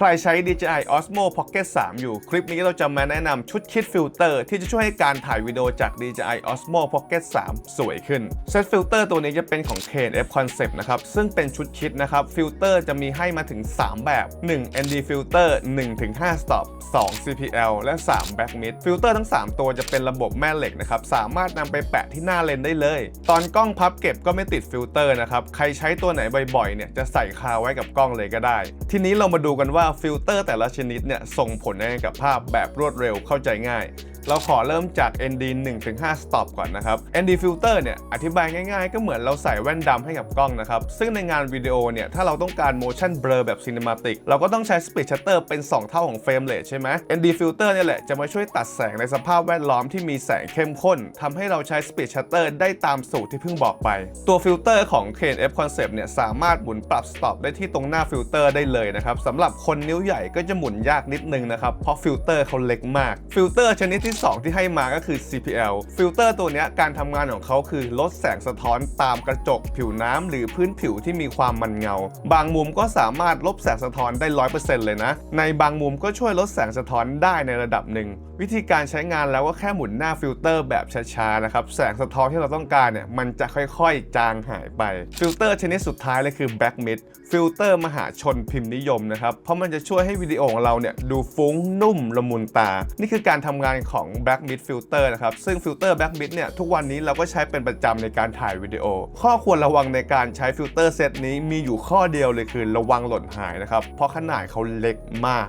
ใครใช้ DJI Osmo Pocket 3 อยู่ คลิปนี้เราจะมาแนะนำชุดคิดฟิลเตอร์ที่จะช่วยให้การถ่ายวิดีโอจาก DJI Osmo Pocket 3 สวยขึ้น เซตฟิลเตอร์ตัวนี้จะเป็นของ KNF Concept นะครับ ซึ่งเป็นชุดคิดนะครับ ฟิลเตอร์จะมีให้มาถึง 3 แบบ 1 ND Filter 1-5 Stop 2 CPL และ 3 Back Mid ฟิลเตอร์ทั้ง 3 ตัวจะเป็นระบบแม่เหล็กนะครับ สามารถนำไปแปะที่หน้าเลนได้เลย ตอนกล้องพับเก็บก็ไม่ติดฟิลเตอร์นะครับ ใครใช้ตัวไหนบ่อยๆ เนี่ยจะใส่คาไว้กับกล้องเลยก็ได้ ทีนี้เรามาดูกันว่าฟิลเตอร์แต่ละชนิดเนี่ยส่งผลให้กับภาพแบบรวดเร็วเข้าใจง่าย เราขอเริ่มจาก ND 1-5 stop ก่อนนะครับ ND filter เนี่ยอธิบายง่ายๆ ก็เหมือนเราใส่แว่นดำให้กับกล้องนะครับ ซึ่งในงานวิดีโอเนี่ย ถ้าเราต้องการ motion blur แบบ cinematic เราก็ต้องใช้ speed shutter เป็น 2 เท่าของ frame rate ใช่ไหม ND filter เนี่ยแหละจะมาช่วยตัดแสงในสภาพแวดล้อมที่มีแสงเข้มข้นทำให้เราใช้ speed shutter ได้ตามสูตรที่เพิ่งบอกไป ตัวฟิลเตอร์ของ KNF Concept เนี่ยสามารถหมุนปรับ stop ได้ที่ตรงหน้าฟิลเตอร์ได้เลยนะครับสำหรับคนนิ้วใหญ่ก็จะหมุนยากนิดนึงนะครับเพราะฟิลเตอร์เขาเล็กมากฟิลเตอร์ชนิดที่2 ที่ให้มาก็คือ CPL ฟิลเตอร์ตัวนี้การทำงานของเขาคือลดแสงสะท้อนตามกระจกผิวน้ำหรือพื้นผิวที่มีความมันเงา บางมุมก็สามารถลบแสงสะท้อนได้ 100%เลยนะ ในบางมุมก็ช่วยลดแสงสะท้อนได้ในระดับหนึ่ง วิธีการใช้งานแล้วก็แค่หมุนหน้าฟิลเตอร์แบบช้าๆนะครับแสงสะท้อนที่เราต้องการเนี่ยมันจะค่อยๆ จางหายไป ฟิลเตอร์ชนิดสุดท้ายเลยคือ Back Mid ฟิลเตอร์มหาชนพิมพ์นิยมนะครับเพราะมันจะช่วยให้วิดีโอของเราเนี่ยดูฟุ้งนุ่มละมุนตา นี่คือการทำงานของ Back Mid Filter นะครับ ซึ่งฟิลเตอร์ Back Mid เนี่ย ทุกวันนี้เราก็ใช้เป็นประจำในการถ่ายวิดีโอ ข้อควรระวังในการใช้ฟิลเตอร์เซตนี้มีอยู่ข้อเดียวเลยคือระวังหล่นหายนะครับ เพราะขนาดเขาเล็กมาก